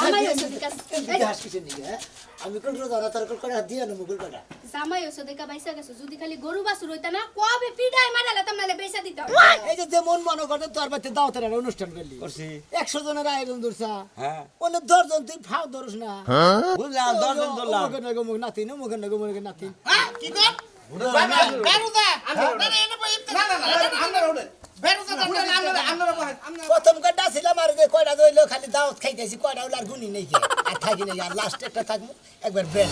জামাই হইছো দেখা হ্যাঁ? আমি কোন রোজা না তোর কোন কটা দিয়ে নেব কোন কটা জামাই হইছো দেখা বাইসা গেছো যদি খালি গরু বাছুর হইতা না কবে পিডাই মারালে তোমরা বেচা দিতাম এই যে যেমন মনে করতে তোর বাড়িতে দাওয়াতের একটা অনুষ্ঠান করলি করছি একশো জনের আয়োজন ধরছা হ্যাঁ অনেক দশজন তুই ফাও ধরস না বুঝলাম কি কর বেরুদা না না এনে না না আমরা প্রথম কটা ছিলাম আর যে কয়টা ধরলো খালি দাওয়াত খাইতেছি কয়টা হলো আর গুনি নেই কে। আর থাকি নেই আর লাস্ট একটা থাকব একবার ব্রেড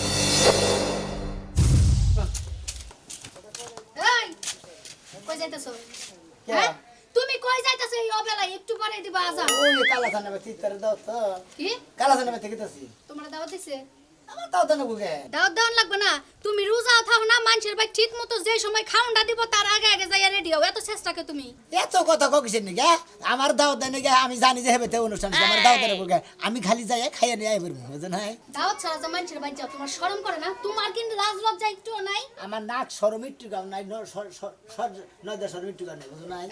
হ্যাঁ? তুমি কই যাইতাছো এই অবেলায়? একটু পরে দিবা আজান। ওই কালা থানা বাতি তার দাও তো। কি? কালা থানা বাতি গেতাছি তোমরা দাওয়াত দিছে? দাও তো নেব গে দাওয়াত লাগবে না। তুমি রোজা থাও না মানুষের ভাই ঠিক মতো যে সময় খাউন্ডা দিব তার আগে আগে যাইয়া রেডি হও। এত চেষ্টা কে তুমি? এত কথা কিসের নাকি আমার দাও দেয় নাকি আমি জানি যে হেবেতে অনুষ্ঠান আমার দাও দেয় নেব আমি খালি যাই খাইয়ে নিয়ে আইবার বুঝেন দাওয়াত ছাড়া যে মানুষের ভাই যাও তোমার শরম করে না? তোমার কিন্তু লাজ লজ্জা একটু নাই। আমার নাক সরম একটু গাও নাই ন- সর- সর- সর- নয় একটু গাও নাই বুঝো নাই?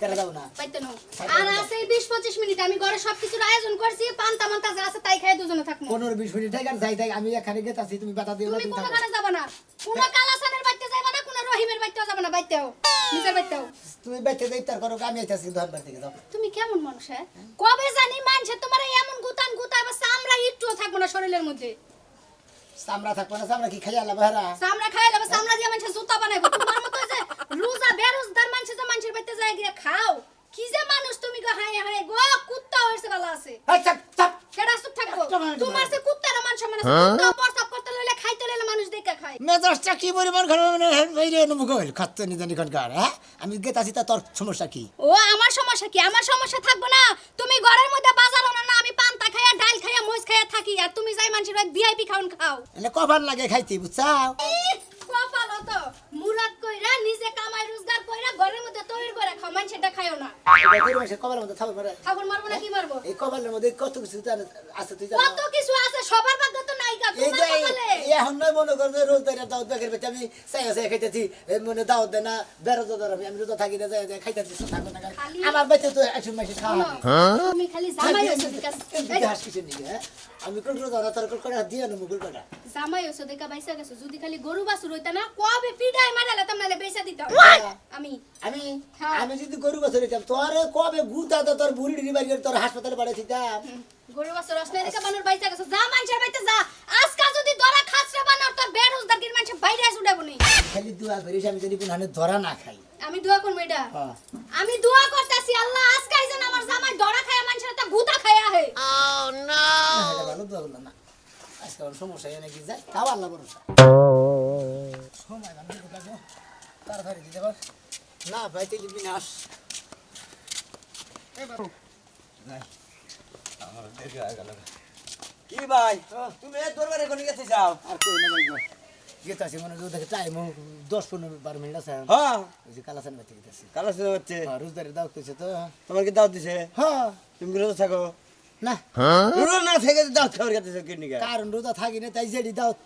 কেন দাও না। পাইতে নাও। আর আছে বিশ পঁচিশ মিনিট আমি ঘরে সবকিছুর আয়োজন করছি পান্তা মান্তা যা আছে তাই খাই দুজনে থাকব। পনেরো বিশ মিনিট থেকে আর যাই থাক আমি এখানে গেতাছি তুমি বাতা দিও না তুমি তুমি থাকো। কানে না। কোনো কালাসানের বাড়িতে যাবে না কোনো রহিমের বাড়িতেও যাবে না বাড়িতেও। নিজের বাড়িতেও। তুমি বেঁচে যাই তার করো আমি আইতাছি ধনবার থেকে যাও। তুমি কেমন মানুষ হ্যাঁ? কবে জানি মানছে তোমার এমন গুতান গুতায় বা চামড়া একটুও থাকব না শরীরের মধ্যে। চামড়া থাকব না চামড়া কি খাই আলা বেহারা চামড়া খাই লাগবে চামড়া দিয়ে মানুষের জুতা বানাইবো। তোমার মতো যে রোজা বেরোজদার মানুষ যে মানুষের বাড়িতে যায় গিয়ে খাও। কি যে মানুষ তুমি গো হাই হাই গো কুত্তা হয়েছে আছে। এই চাপ চাপ চুপ থাকব তোমার সে কুত্তার মান সম্মান আছে কুত্তা প্রস্তাব করতে লইলে খাইতে লইলে মানুষ দেখে খায়। মেজাজটা কি পরিমাণ খারাপ মানে বাইরে নমুক হইল খাচ্ছে নিজানি কার হ্যাঁ? আমি গেতাছি তা তোর সমস্যা কি? ও আমার সমস্যা কি? আমার সমস্যা থাকব না। তুমি ঘরের মধ্যে বাজার না না আমি পান্তা খাইয়া ডাল খাইয়া মরিচ খাইয়া থাকি। আর তুমি যাই মানুষের ভিআইপি খাওন খাও। এনে কবার লাগে খাইতে বুঝছাও? ইস, কপাল তো মুরাদ কইরা নিজে কামাই রোজগার কইরা ঘরের মধ্যে তৈরি করে খাও মানুষেরটা খাইও না কবার মধ্যে থাকবে পারে ঠাকুর মারবো না কি মারবো এই কবারের মধ্যে কত কিছু আছে তুই কত কিছু আছে সবার ভাগ্য তো এই এখন নয় মনে কর যে রোজ দাওয়াত বেকের বেতে আমি চাইয়া চাইয়া খাইতেছি মনে দাওয়াত দেয় না বেরোজা ধর আমি আমি রোজা থাকি না যাই যাই খাইতেছি থাকো না আমার বেঁচে তো একশো মাসে খাওয়া শোনো, খালি জামাই হইছো হাস কিসের নিকে, হ্যাঁ? আমি কোন রোজা না তোর কোন কটা দিয়ে নেব কোন কটা জামাই হইছো দেখা বাইসা গেছো। যদি খালি গরু বাছুর হইতা না কবে পিডাই মারালে তোমরা বেচা দিতাম আমি আমি হ্যাঁ। আমি যদি গরু বছর দিতাম তোর কবে গুতা তো তোর বুড়ি ডিড়ি করে তোর হাসপাতালে পাঠাইছিতাম? গরু বাছুর আসলে দেখা বানর বাইসা গেছো। যা মানুষের বাইতে যা। আজকা যদি দরা খাসরা বানর তোর বেরোজগার গির মানুষ বাইরে আসে উঠাবো নি। খালি দুয়া করিস আমি যদি কোন ধরা না খাই। আমি দোয়া করব এটা। হ্যাঁ। আমি দোয়া করতেছি আল্লাহ আজকাই যেন আমার জামাই দরা খায় মানুষের একটা গুতা খায়া হে। না, এটা ভালো দোয়া করলাম না। আজকে সমস্যা নাকি? যায় তাও আল্লাহ ভরসা। সময় তাড়াতাড়ি দিতে পার না ভাই তুই দিবি না আস। কি ভাই তুমি এই দরবারে কোন গেছে যাও আর কই না ভাই গেতে আছে মনে হয় দেখে টাইম দশ পনেরো বারো মিনিট আছে। হ্যাঁ। ওই যে কালাসান বাতি গেতে আছে। কালো শুনে হচ্ছে রোজদারে দাও করছে তো। তোমার কি দাওয়াত দিছে? হ্যাঁ। তুমি রোজা থাকো? না। রোজা না থেকে দাওয়াত খাওয়ার গেছে কি কারণ রোজা থাকি না তাই যেটি দাওয়াত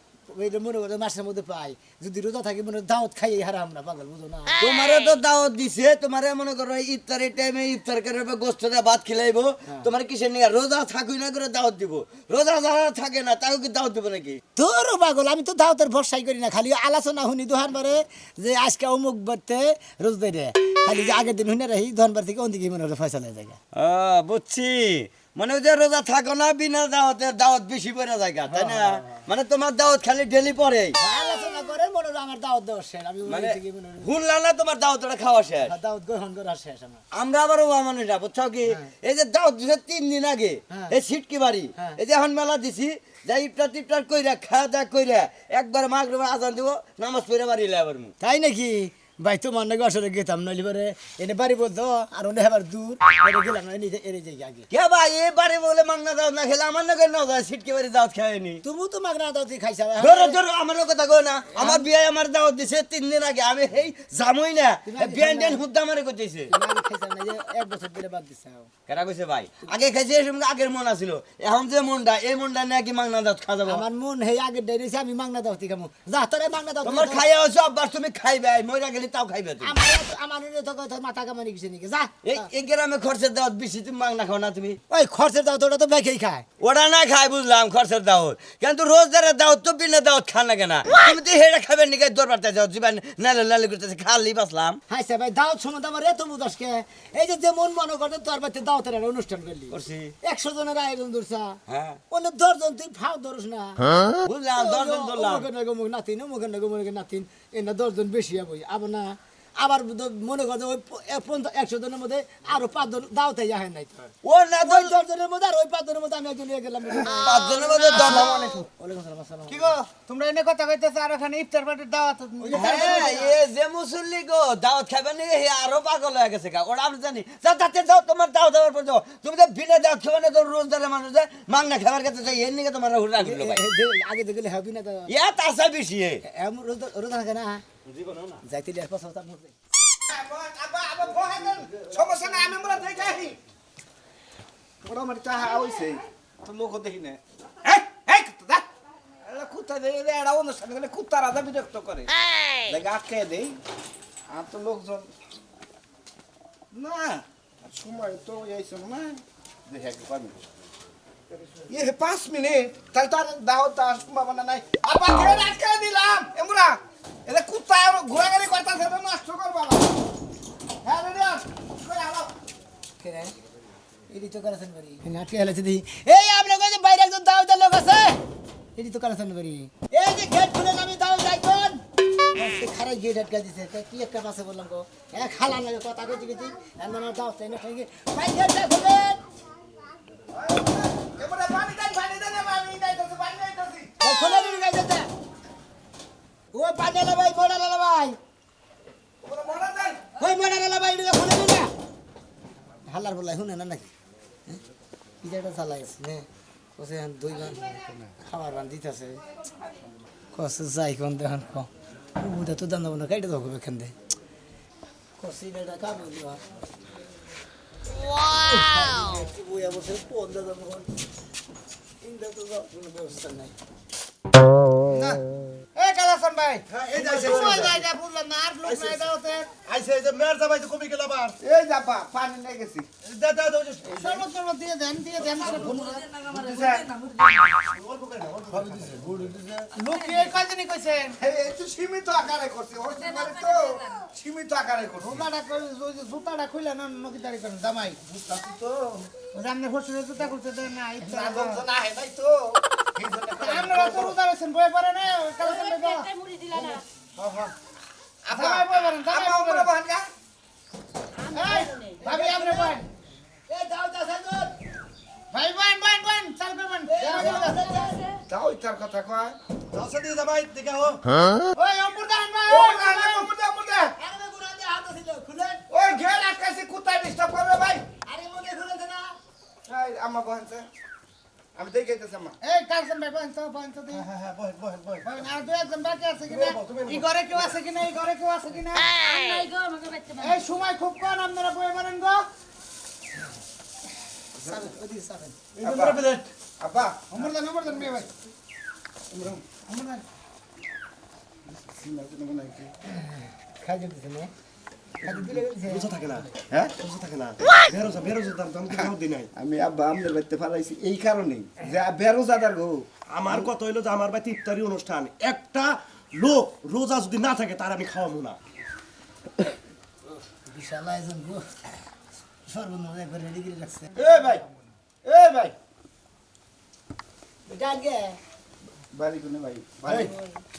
ওইটা মনে করে মাসের মধ্যে পাই। যদি রোজা থাকি মনে দাওয়াত খাই হারাম না পাগল বুঝো না? তোমারে তো দাওয়াত দিছে তোমারে মনে করো ইফতারের টাইমে ইফতার করে বা ভাত খিলাইবো। তোমার কিসের নিয়ে? রোজা থাকুই না করে দাওয়াত দিব। রোজা যারা থাকে না কি দাওয়াত দিব নাকি? তোর পাগল আমি তো দাওয়াতের ভরসাই করি না। খালি আলোচনা শুনি দোহান বারে যে আজকে অমুক বারতে রোজ দেয়। খালি যে আগের দিন শুনে রাখি ধনবার থেকে ওদিকে মনে হয় ফয়সালা জায়গা বুঝছি। মানে ওই যে রোজা থাকো না বিনা দাওয়াতের দাওয়াত বেশি পড়ে জায়গা তাই না? মানে তোমার দাওয়াত খালি ডেলি পরে আলোচনা করে মনে হয় আমার দাওয়াত দেওয়া শেষ। আমি মানে থেকে হয় ভুললা না তোমার দাওয়াতটা খাওয়া শেষ। দাওয়াত গ্রহণ করা শেষ আমার। আমরা আবার বুঝছ কি? এই যে দাওয়াত দিছে তিন দিন আগে হ্যাঁ। এই সিটকি বাড়ি হ্যাঁ। এই যে এখন মেলা দিছি যাই ইফতার টিফতার কইরা খাওয়া দাওয়া কইরা একবার মাগরিবে আজান দিব নামাজ পড়ে বাড়ি তাই নাকি? ভাই তো মনে আসলে গেতাম নইলে পরে এনে বাড়ি বলতো আর ওনে হেবার দূর। এনে গেলাম না এনে এনে যাই আগে। কে ভাই এ বাড়ি বলে মাংনা দাওয়াত না খেলে আমার নাকি না যায় সিটকি বাড়ি দাওয়াত খাওয়ানি তুমি তো মাগনা দাওয়াত খাইছা ধরো ধরো আমার কথা কই না আমার বিয়ে আমার দাওয়াত দিছে তিন দিন আগে। আমি এই জামুই না বিয়ান খাও টেন না। হুদ্দা মারে কইতেছে। এক বছর ধরে বাদ দিছে কেনা কইছে ভাই? আগে খাইছে এরকম আগের মন আছিল। এখন যে মনটা এই মনটা নাকি মাংনা দাওয়াত খাওয়া যাব? আমার মন হে আগে ডেরেছে আমি মাগনা দাওয়াত খামু। যা তোরে মাগনা দাওয়াত তোমার খাইয়া হচ্ছে অভ্যাস তুমি খাইবে মইরা গেলে খালি তাও খাইবে তুমি। আমার আমার তো কথা মাথা কামানি কিছু নাকি? যা। এই এই গ্রামে খরচের দাওয়াত বেশি তুমি মাংনা খাও না তুমি। ওই খরচের দাও তো ওটা তো বেঁকেই খায়। ওটা না খাই বুঝলাম খরচের দাওয়াত। কিন্তু রোজদারের দাওয়াত তো বিনা দাওয়াত খান না কেন? তুমি তো নাকি দরবারতে যাও জীবন নালে নালে করতেছে খালি বাসলাম হাই স্যার ভাই আমার এত বুঝাসকে এই যে যেমন মনে করে তোর বাড়িতে একটা অনুষ্ঠান করলি। করছি। একশো জনের আয়োজন ধরছা। হ্যাঁ। অন্য দশজন তুই ফাও ধরস না। বুঝলাম দশজন ধরলাম। অমুকের নাকি অমুক নাতিন অমুকের নাকি অমুকের নাতিন দশজন বেশি আবার না। আবার মনে করছে ওই একশো জনের মধ্যে আরও পাঁচজন দাওতে যাহে নাই তো। ও না ওই দশজনের মধ্যে আর ওই পাঁচজনের মধ্যে আমি একজন নিয়ে গেলাম। পাঁচজনের মধ্যে দশ ওয়ালাইকুম সালাম, আসসালাম। কি গো? তোমরা এনে কথা কইতেছ আর ওখানে ইফতার পার্টির দাওয়াত হ্যাঁ এ যে মুসল্লি গো দাওয়াত খাবেন নাকি হে আরও পাগল হয়ে গেছে গা। ওরা আমি জানি। যা তাতে যাও তোমার দাও দেওয়ার পর যাও। তুমি তো বিনা দাওয়াত খাবে না তো রোজদারের মানুষ যে মাংনা খাবার কাছে যাই এর নিকে তোমার হুড়া এ- ভাই আগে দেখলে হবি না তো। ইয়া তাসা বেশি। এ না। যাইতে লিয়ার পাশে কথা বলতে সমস্যা নাই আমি মোরা দেখে আহি আমার চাহা হইছে। তো লোক দেখি না? এই এই কুত্তা এরা কুত্তা দে দে এরা অনুষ্ঠান গেলে কুত্তা রাজা বিরক্ত করে দেখে আটকে দেই আর তো লোকজন না সময় তো এইসব না দেখে একটু ইয়ে পাঁচ মিনিট। তাহলে তো আর দাও তা সম্ভাবনা নাই? আবার ধরে আটকে দিলাম এমরা এদের ঘোরাঘুরি করতেছে নষ্ট করব আবার। হ্যাঁ তো নাটকে হেলেছে দি এই আপনার কাছে বাইরে একজন দাওয়াতের লোক আছে? এডি তো করেছেন বাড়ি এই যে গেট খুলে আমি দাও যাইতন খারাই গেট আটকা দিছে। কি একটা পাশে বললাম গো? খালা লাগে কথা কইছি গেছি এমন দাও তাই না ভাই গেটটা খুলেন ও পানেলা ভাই মোড়ালা ভাই। ওই মোড়ালা ভাই এটা না? হাল্লার বলাই শুনে না নাকি? হ্যাঁ? কি যে একটা নে। কসে দুই গান খাবার বান দিতেছে। কসে যাই কোন দেখুন ক। উদা তো দান্দা বন্ধ কাইটে দেবো এখান থেকে কসি এটা কামড় দেওয়া বসে দাদা মোহন ইন্দা তো যাওয়ার কোনো ব্যবস্থা নাই। ভাই। এই যাইছে, সময় যাই যা। বুঝলাম না আর লোক নাই দাওতে এই যে মেয়ের জামাই তো কমে গেল আবার। এই যাবা পানি নিয়ে গেছি। দে দে দে শরবত শরবত দিয়ে দেন দিয়ে দেন লোক কে কয়জনই কইছেন? এই তো সীমিত আকারে করছে হইতে পারে তো সীমিত আকারে করছে। জুতাটা কই জুতাটা খুলে না নকি দাঁড়ি করেন জামাই? বুঝতাছি তো। ওই যে আপনি হোস্টেলে জুতা করতে দেন না না হে নাই তো রোজা রয়েছেন বই পড়ে না ভাই মুড়ি দিলা না। জামাই পড়েন জামাই পড়েন এই, ভাবি আপনি বই এই দাও দাও দাও ভাই বোন বোন বোন চাল করবেন তাও ইতার কথা কয়। দশে দিয়ে জামাই দেখে হো ওই অমরদান ভাই অমরদান অমরদান অমরদান আরে গুনা দিয়ে হাত ছিল খুলেন ওই ঘের আটকাছে কুত্তা ডিস্টার্ব করবে ভাই। আরে মনে খুলেছে না। এই আম্মা বহানছে আমি দেখে গেতেছি আম্মা। এই কালসন ভাই বহান তো বহান তো দিই হ্যাঁ হ্যাঁ বহেন বহেন বহেন বহান আর দুই একজন বাকি আছে কিনা? এই ঘরে কেউ আছে কিনা? এই ঘরে কেউ আছে কিনা? নাই গো আমাকে বাইতে এই সময় খুব কম আপনারা বই মারেন গো। সাবেন ওদি সাবেন। এই আব্বা। ভাই। খাই দিতেছে না খাই দিলে দিছে বুঝা না আমি আব্বা আমাদের বাড়িতে ফালাইছি এই কারণেই যে বেরোজাদার গো। আমার কথা হইল যে আমার বাড়িতে ইফতারি অনুষ্ঠান। একটা লোক রোজা যদি না থাকে তার আমি খাওয়াবো না। বিশাল আয়োজন গো। সর্বনিম্ন একবার রেডি করে রাখছে। এ ভাই এ ভাই। গে বাড়ি কোনে ভাই? বাড়ি?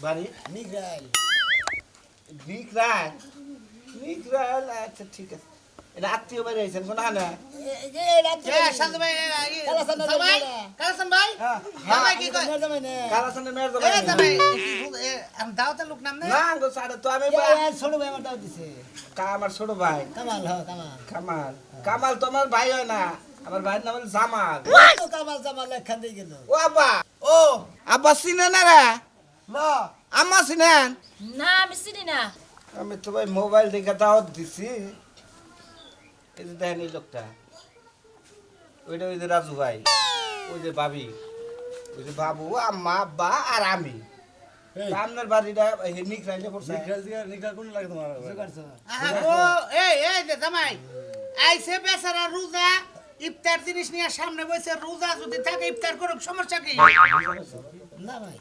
বাড়ি। নিগ্রাই নিকরাল নিকরাল আচ্ছা ঠিক আছে এটা আত্মীয় আইছেন কোন না আমার আমার কামাল তোমার ভাই হয় না। আমার ভাইয়ের নাম হলো জামাল। কামাল জামাল দিয়ে গেল। ও আব্বা। ও আব্বা চিনে না রে না আম্মা চিনেন? না আমি চিনি না। আমি তো ভাই মোবাইল দেখে দাওয়াত দিছি। এই যে দেখেন এই লোকটা। ওইটা ওই যে রাজু ভাই ওই যে ভাবি ওই যে বাবু আম্মা আব্বা আর আমি। আপনার বাড়িটা নিকরাইলে পড়ছে করছ। আহা, ও এই এই যে জামাই আইছে বেচারা রোজা ইফতার জিনিস নিয়ে সামনে বসে রোজা যদি থাকে ইফতার করুক সমস্যা কি? না ভাই।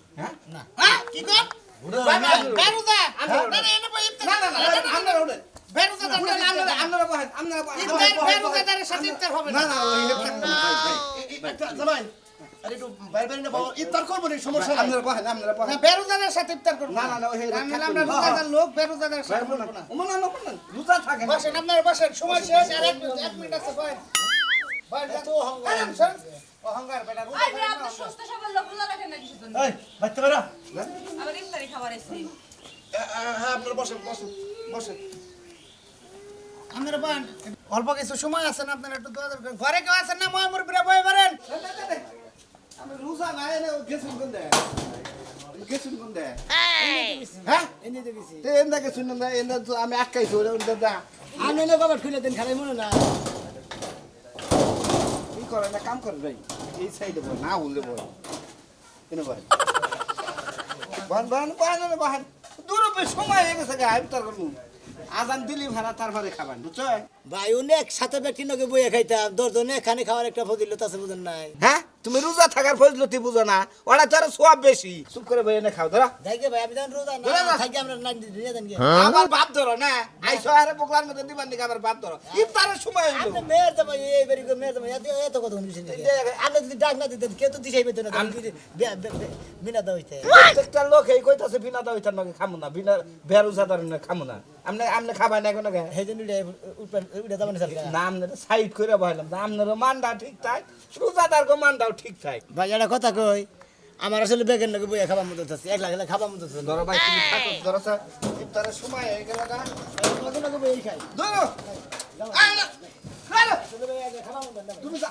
না। হ্যাঁ? কি কর? ইফতার বহেন বহেন করব নি সমস্যা আপনারা বহেন আপনারা না বহেন বেরোজাদার সাথে ইফতার করব না, না, না, আমরা। রোজাদার লোক বেরোজাদার সাথে বলেন না ওমন না না রোজা থাকে বসেন আপনারা বসেন সময় শেষ আর এক মিনিট আছে বসেন বসেন তো অহংকার অহংকার বেটা রোজা আপনি সুস্থ সবল লোক রাখেন না কিসের জন্য এই বাইতে পারা আবার ইফতারি খাবার এসেছি। হ্যাঁ আপনারা বসেন বসেন বসেন। আপনারা বলেন অল্প কিছু সময় আছে আপনারা একটু দোয়া দরকার ঘরে কেউ আছেন না মহামুর বিরা বই পারেন আমি রোজা না এনে গেছুন কোন গেছুন কোন হ্যাঁ? এনে গেছুন না এন্দা তো আমি আটকাইছি ওরে ওরে আমি না কবার খুলে দেন খালি মনে না। কি করে না কাম করে ভাই। এই সাইডে বল না উল্লে বল কেন ভাই বান বান বান বান দূর সময় হয়ে গেছে গা আমি তার করব। আজান দিলি ভাড়া তারপরে খাবেন বুঝছ? ভাই অনেক সাথে ব্যক্তি নকে বইয়ে খাইতাম। দশজনে এখানে খাওয়ার একটা ফজিলত আছে বুঝেন নাই। হ্যাঁ? তুমি রোজা থাকার ফজলতি বুঝো না। ওরা তো আরও সব বেশি। চুপ করে বই এনে খাও ধরা। ভাই আমি রোজা না। থাকি আমরা না দিয়ে দেন গে। আবার ভাব ধরো না? আইসো আরে পোকলার মধ্যে দিবার দিকে আবার ভাব ধরো। ইফতারের সময় হইল। আপনি মেয়ের তো ভাই এই বাড়ি মেয়ের তো ভাই এত এত কথা শুনছেন আপনি যদি ডাক না দিতেন কেউ তো দিশাই পেতেন না। বিনা দাও হইতে প্রত্যেকটা লোক এই কইতাছে বিনা দাও ইতার নগে খামু না বিনা বেরুজাদার না খামু না। আমনে আমনে খাবাই না কোনো সেই জন্য উঠে সরকার না আমনে সাইড করে বহাইলাম। না আমনের মানটা ঠিক থাক গো মানটাও ঠিক থাক ভাই একটা কথা কই আমার আসলে বেগের নাকি বইয়া খাবার মতো আছে এক লাখ খাবার মতো আছে। ধরো ভাই তুমি থাকো ধরো স্যার। ইফতারের সময় হয়ে গেল গা। তোমাকে নাকি বই খাই। ধরো। আয় না, আয় না, খাবার মতো না তুমি যা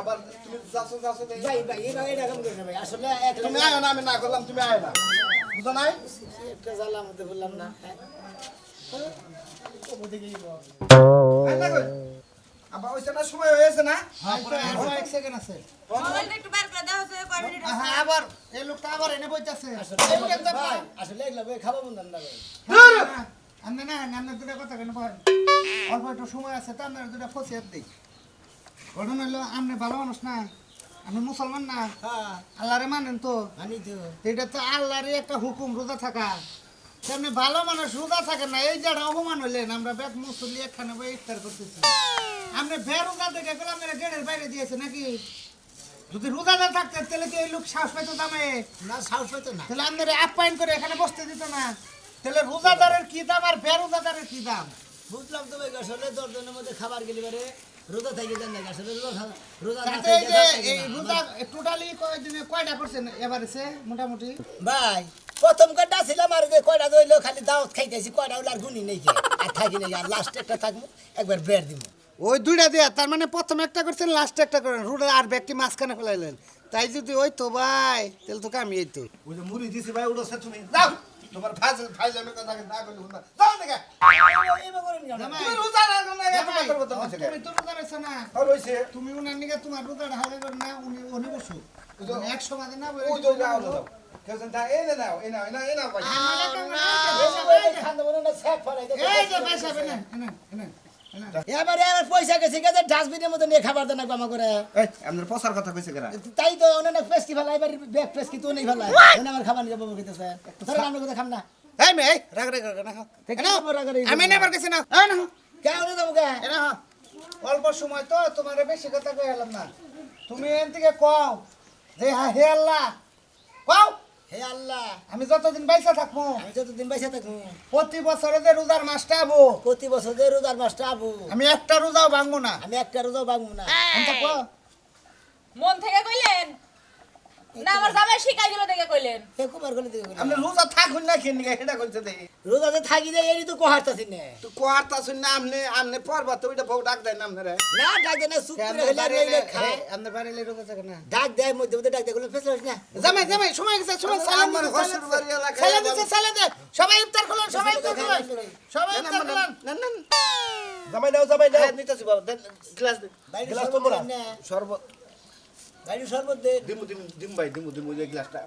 আবার তুমি যাচ্ছ যাচ্ছ ভাই ভাই এই ভাই এটা কাম করে না ভাই আসলে তুমি আয় না আমি না করলাম তুমি আয় না। বুঝো নাই? একটা জ্বালা মধ্যে বললাম না। আয় না কই? আবার ওইটা না সময় হয়েছে না? এক সেকেন্ড আছে। মোবাইলটা একটু বের করে দাও সে কয় মিনিট আছে? হ্যাঁ আবার এই লোকটা আবার এনে বইতাছে। আসলে না আমি না আমি দুটা কথা কেন অল্প একটু সময় আছে তো আমরা দুটা ফসিয়াত দিই। ঘটনা হলো আপনি ভালো মানুষ না আপনি মুসলমান না। হ্যাঁ। আল্লাহরে মানেন তো। তো। এটা তো আল্লাহরই একটা হুকুম রোজা থাকা। তেমনি ভালো মানুষ রোজা থাকে না এই যারা অপমান হইলেন। আমরা বেদ মুসল্লি একখানে বই ইফতার করতেছি। আপনি বে রোজা দেখে গেলাম মেরে গেটের বাইরে দিয়েছে নাকি? যদি রোজা না থাকতেন তাহলে কি এই লোক শ্বাস পাইতো দামে না সাহস পাইতো না। তাহলে আপনারা আপ্যায়ন করে এখানে বসতে দিত না। তাহলে রোজাদারের কি দাম আর বে রোজাদারের কি দাম? বুঝলাম তো ভাই আসলে দশজনের মধ্যে খাবার গেলি রোজা থাকি দেন না আসলে রোজা রোজা না তাতে এই যে এই রোজা টোটালি কয়দিনে কয়টা করছেন এবারে মোটামুটি? ভাই প্রথম কয়টা ছিলাম আর যে কয়টা ধরলো খালি দাওয়াত খাইতেছি কয়টা হলো আর গুনি নেই। আর থাকি নেই আর লাস্ট একটা থাকব একবার বের দিব। ওই দুইটা দিয়া তার মানে প্রথম একটা করছেন লাস্ট একটা করেন। রুডা আর ব্যক্তি মাঝখানে ফেলাইলেন। তাই যদি ওই তো ভাই তাহলে তো কামি এই তো। ওই যে মুড়ি দিছি ভাই ওটা তুমি। যাও। তোমার ভাজ ভাজ আমি কথা না কইলে হুন যাও না গা জামাই, তুমি রোজা না করলে এত জামাই, কথা বলতে আছে তুমি তো রোজা রাখছ না। আর হইছে তুমি উনার নিকে তোমার রোজা করে না উনি উনি বসো। এক সময় না বলে ওই যাও যাও কেজন তা এই নাও এই নাও এই নাও এই নাও ভাই। এই যে পয়সা বেনে এনে এনে এনে এবারে এবার পয়সা গেছে গেছে ডাস্টবিনের মধ্যে নিয়ে খাবার দেন আমা করে। এই আপনার পসার কথা কইছে কেরা? তাই তো অনেক পেস্কি ফেলা এবার ব্যাগ পেস্কি তো নেই ফেলা এনে আমার খাবার নিয়ে বাবু খেতেছে ধরে আমরা কথা খাম না। এই মে এই রাগ রাগ রাগ না আমি নেবার গেছি না এই না কেন দেবো কে হ্যাঁ। অল্প সময় তো তোমার বেশি কথা কই এলাম না। তুমি এন থেকে কও। যে হ্যাঁ হে আল্লাহ। কও। হে আল্লাহ। আমি যতদিন বাইসা থাকব আমি যতদিন বাইসা থাকব প্রতি বছরে যে রোজার মাসটা আবো। প্রতি বছর যে রোজার মাসটা আবো। আমি একটা রোজাও ভাঙবো না। আমি একটা রোজাও না। মন থেকে কইলেন? না আমার জামাই শিখাই দিল দেখে কইলেন। এ কুমার গলে দিকে আপনি রোজা থাকুন না খেন নিগা এটা কইছে দেই রোজাতে থাকি যায় এরই তো কোহারতাছি না। তো কোয়ারতা না আমনে আমনে পরবা তো ওইটা বউ ডাক দেয় না আমনে রে। না ডাকে না সুপ করে হইলে আর এইলে খায়। আপনার বাড়ি রোজা থাকে না। ডাক দেয় মধ্যে মধ্যে ডাক দেয়গুলো ফেসলাস না? জামাই জামাই সময় গেছে সময় সালাম আমার দিছে, বাড়ি দিছে। সালাম দিছে সালাম দে সবাই ইফতার করুন সবাই ইফতার করুন সবাই ইফতার করুন না না জামাই দাও জামাই দাও। নিতেছি বাবা গ্লাস গ্লাস তো মোরা। দেন না শরবত দে দিমু দিমু দিমু ভাই দিমু দিমু এই গ্লাসটা।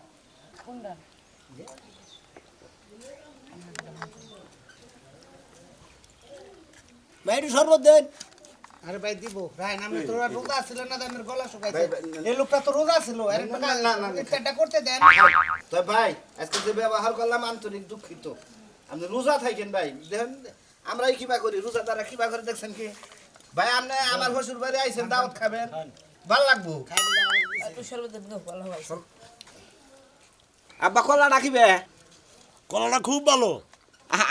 ভাই একটু শরবত দেন আরে ভাই দিব। ভাই নামে আর রোজা ছিল না আমার গলা শুকাইছে। ভাই, ভাই, এই লোকটা তো রোজা ছিল আরে না, না, না। করতে দেন। তো ভাই আজকে যে ব্যবহার করলাম আন্তরিক দুঃখিত। আপনি রোজা থাকেন ভাই দেখেন আমরাই কিবা করি রোজা তারা কিবা করে দেখছেন কি? ভাই আপনি আমার শ্বশুর বাড়ি আইছেন দাওয়াত খাবেন। ভালো লাগবো। হয়েছে আব্বা কলা রাখিবে কলাটা খুব ভালো।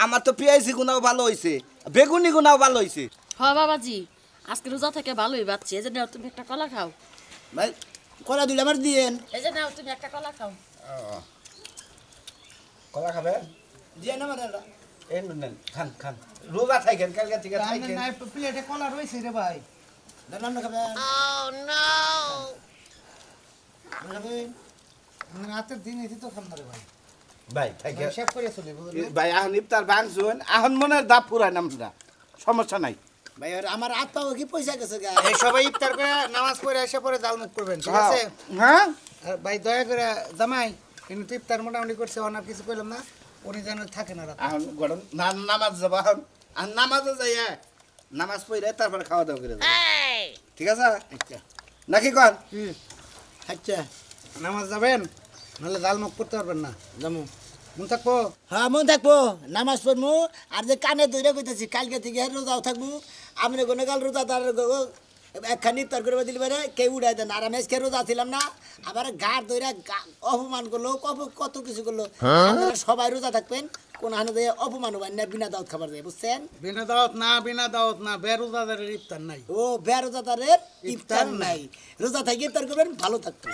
আমার তো পিয়াইছি গুনাও ভালো হইছে বেগুনি গুনাও ভালো হইছে হ বাবাজি আজকে রোজা থেকে ভালোই বাচ্ছি এই যে নাও তুমি একটা কলা খাও। ভাই কলা দুইটা আমার দিয়েন। এই যে নাও তুমি একটা কলা খাও। কলা খাবে? দিয়ে না মানে এই নেন খান খান। রোজা থাকেন কালকে থেকে থাকেন নাই প্লেটে কলা রয়েছে রে ভাই। মানে রাতের দিন এসে তো ভাই ভাই থাকেন করে চলি ভাই এখন ইফতার ভাঙছুন এখন মনের দাপ পুরাই নামটা সমস্যা নাই ভাই আর আমার হাত কি পয়সা গেছে গা এই সবাই ইফতার করে নামাজ পড়ে এসে পরে জাল মুখ করবেন ঠিক আছে হ্যাঁ ভাই দয়া করে জামাই কিন্তু ইফতার মোটামুটি করছে ওনার কিছু কইলাম না উনি যেন থাকে না রাত নামাজ যাব আর নামাজও যাই হ্যাঁ নামাজ পড়ে তারপরে খাওয়া দাওয়া করে যাব। ঠিক আছে? আচ্ছা। নাকি কন? আচ্ছা। নামাজ যাবেন? নাহলে জাল মুখ করতে পারবেন না। যাব। মন থাকব? হ্যাঁ মন থাকব। নামাজ পড়ব আর যে কানে দৈরা কইতেছি কালকে থেকে রোজাও থাকব। আমি কোনো কাল রোজা তার একখানি তর করে দিলে পারে কেউ উড়াই দেন আর আমি আজকে রোজা ছিলাম না আবার ঘাট দৈরা অপমান করল কত- কত কিছু করল। আপনারা সবাই রোজা থাকবেন। কোন হানে দেয় অপমান হবেন না বিনা দাওয়াত খাবার দেয় বুঝছেন? বিনা দাওয়াত না বিনা দাওয়াত না বেরোজাদারের ইফতার নাই। ও ইফতার নাই। রোজা থেকে ইফতার করবেন ভালো থাকতো